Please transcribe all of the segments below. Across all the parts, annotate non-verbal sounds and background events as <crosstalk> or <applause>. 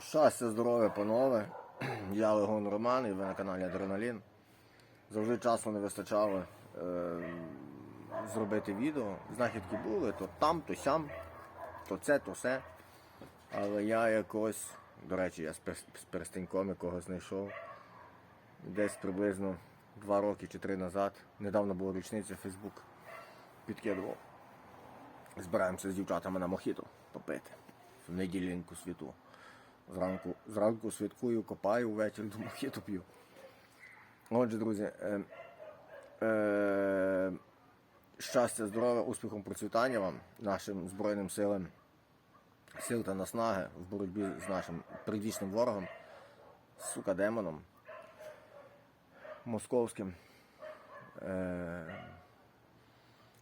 Щастя, здоров'я, панове. <clears throat> Я Легон Роман і ви на каналі Адреналін. Завжди часу не вистачало е, зробити відео. Знахідки були, то там, то сям, то це, то все. Але я якось, до речі, я з пер- з перстеньком якого знайшов десь приблизно два роки чи три назад. Недавно була річниця Фейсбук. Підкидував. Збираємося з дівчатами на мохіто попити. В неділянку світу. Зранку, зранку святкую, копаю, ввечері <laughs> до мохіто п'ю. Отже, друзі, е, е, щастя, здоров'я, успіхом, процвітання вам, нашим Збройним силам, сил та наснаги в боротьбі з нашим предвічним ворогом, сука, демоном, московським. Е,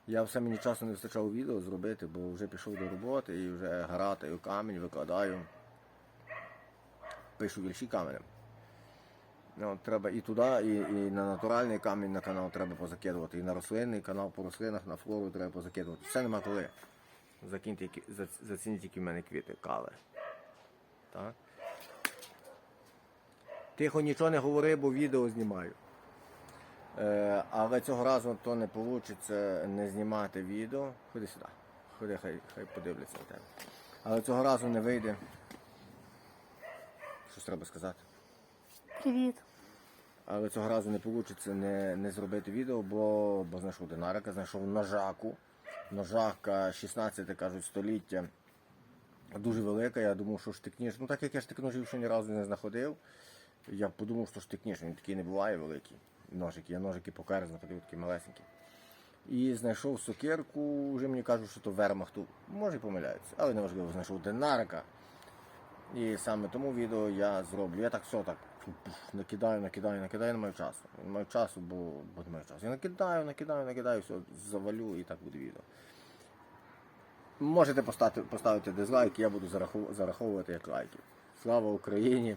я все мені часу не вистачав відео зробити, бо вже пішов до роботи і вже гаратаю камінь, викладаю. Пишу вірші каменем. Ну, треба і туди, і, і на натуральний камінь на канал треба позакидувати, і на рослинний канал по рослинах, на флору треба позакидувати. Все нема коли. Закиньте, зацініть, які в мене квіти, кави. Так? Тихо нічого не говори, бо відео знімаю. Е, але цього разу то не вийде не знімати відео. Ходи сюди. Ходи, хай, хай подивляться на тебе. Але цього разу не вийде. Щось треба сказати. Привіт. Але цього разу не вийде не, не зробити відео, бо, бо знайшов динарика, знайшов ножаку. Ножака 16, кажуть, століття. Дуже велика, я думав, що штикніш. Ну так як я штик ножів ще ні разу не знаходив, я подумав, що штикніш, він такий не буває великий. Ножики, я ножики покер знаходив такі малесенькі. І знайшов сокирку, вже мені кажуть, що то вермахту. Може і помиляються, але неважливо, знайшов динарика. І саме тому відео я зроблю. Я так все так накидаю, накидаю, накидаю, не маю часу. Не маю часу, бо, бо не часу. Я накидаю, накидаю, накидаю, все, завалю і так буде відео. Можете поставити, поставити дизлайк, я буду зараховувати як лайки. Слава Україні!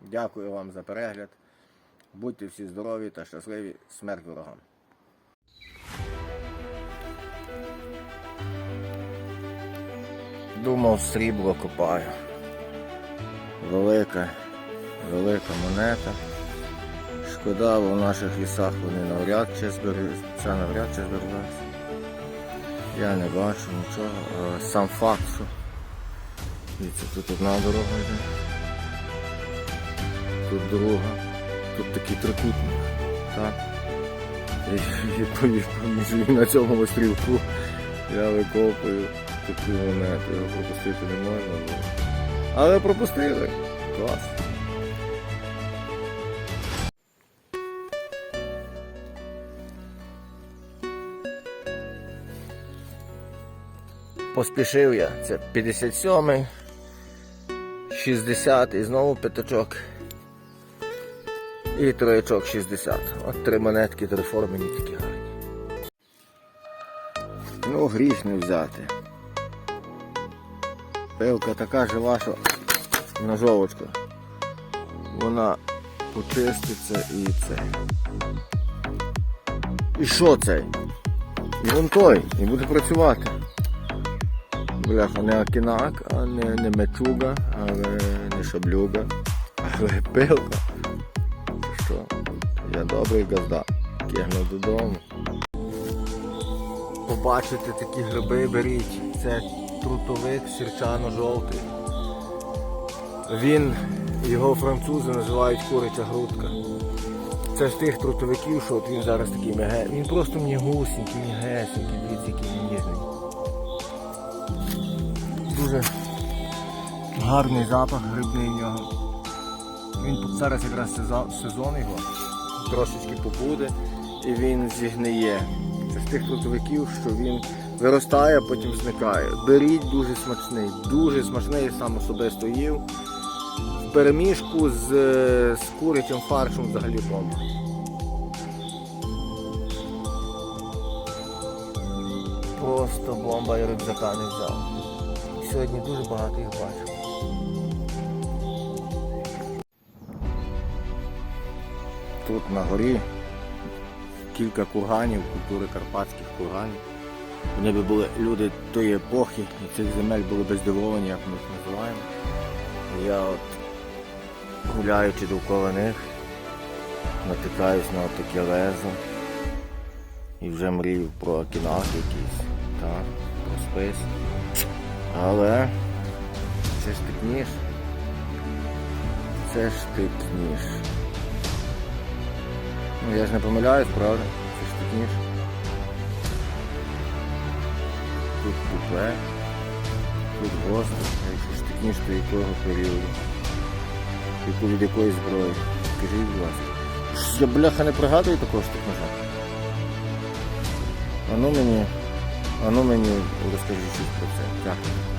Дякую вам за перегляд. Будьте всі здорові та щасливі. Смерть ворогам! Думав, срібло копаю. Велика, велика монета. Шкода, бо в наших лісах вони навряд чи зберуться, навряд чи зберуться. Я не бачу нічого. Сам факт, що дивіться, тут одна дорога йде. Тут друга. Тут такий трикутник. Так. І на цьому острівку я викопую таку монету. Його пропустити не можна було. Але пропустили. Клас. Поспішив я. Це 57-й, 60 і знову п'ятачок. І троячок 60. От три монетки, три формені такі гарні. Ну, гріх не взяти. Пилка така жива, що ножовочка. Вона почиститься і це. І що цей? І вон той, і буде працювати. Бляха, не акінак, а не, не мечуга, але не шаблюга, але пилка. Що? Я добрий газда. Кигнув додому. Побачите такі гриби, беріть. Це трутовик сірчано-жовтий. Він, його французи називають куряча грудка. Це з тих трутовиків, що от він зараз такий меге. Він просто м'ягусенький, м'ягесенький, дивіться, який він. Дуже гарний запах грибний в нього. Він зараз якраз сезон його, трошечки побуде і він зігниє. Це з тих трутовиків, що він виростає, потім зникає. Беріть дуже смачний, дуже смачний, сам особисто їв. В переміжку з, е, з курячим фаршем взагалі бомба. Просто бомба і рюкзака не взяв. Сьогодні дуже багато їх бачив. Тут на горі кілька курганів, культури карпатських курганів. Вони би були люди тої епохи і цих земель були би здивовані, як ми їх називаємо. Я от гуляючи довкола них, натикаюсь на таке лезо. І вже мрію про кінах якийсь, так, про спис. Але це ж так ніж. Це ж так ніж. Ну я ж не помиляюсь, правда? Це ж так ніж. Тут купе, тут так ніж, то якого періоду? Яку від якої зброї? Скажіть, будь ласка. Я бляха не пригадую такого ж так ножа. А ну мені, а ну мені розкажіть щось про це. Дякую.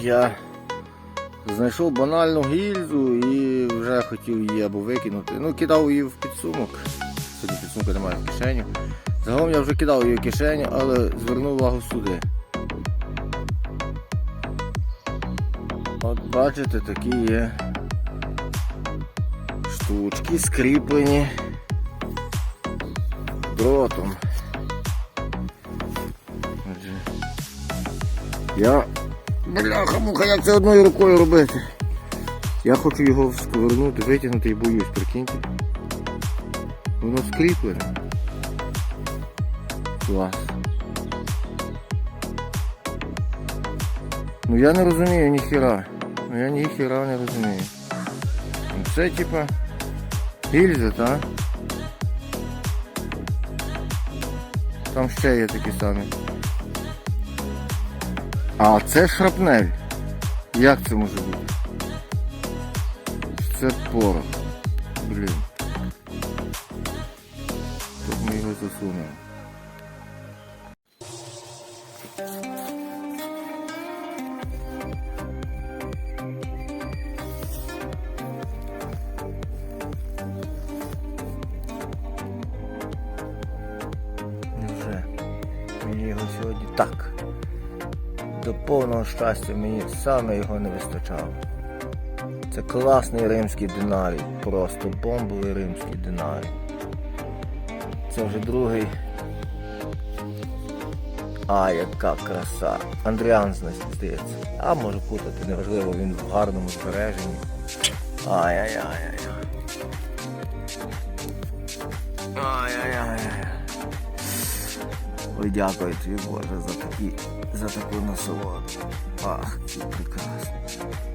Я знайшов банальну гільзу і вже хотів її або викинути. Ну, кидав її в підсумок. Сьогодні підсумка немає в кишені. Загалом я вже кидав її в кишеню, але звернув увагу сюди. От бачите, такі є штучки скріплені дротом. Я Бляха, муха, як це одною рукою робити? Я хочу його сковернути, витягнути і боюсь, прикиньте. Воно скріплене. Клас. Ну я не розумію ніхіра. Ну я ніхіра не розумію. Ну, Це типа гільза, так? Там ще є такі самі. А це шрапнель. Як це може бути? Це порох. Блін. Тут ми його засунемо. Повного щастя мені саме його не вистачало. Це класний римський динарій, просто бомбовий римський динарій. Це вже другий. А, яка краса. Андріан здається. А може путати, неважливо, він в гарному збереженні. Ай-яй-яй-яй. Дякую тобі, Боже, за такі, за таку насолоду. Ах, і прекрасний.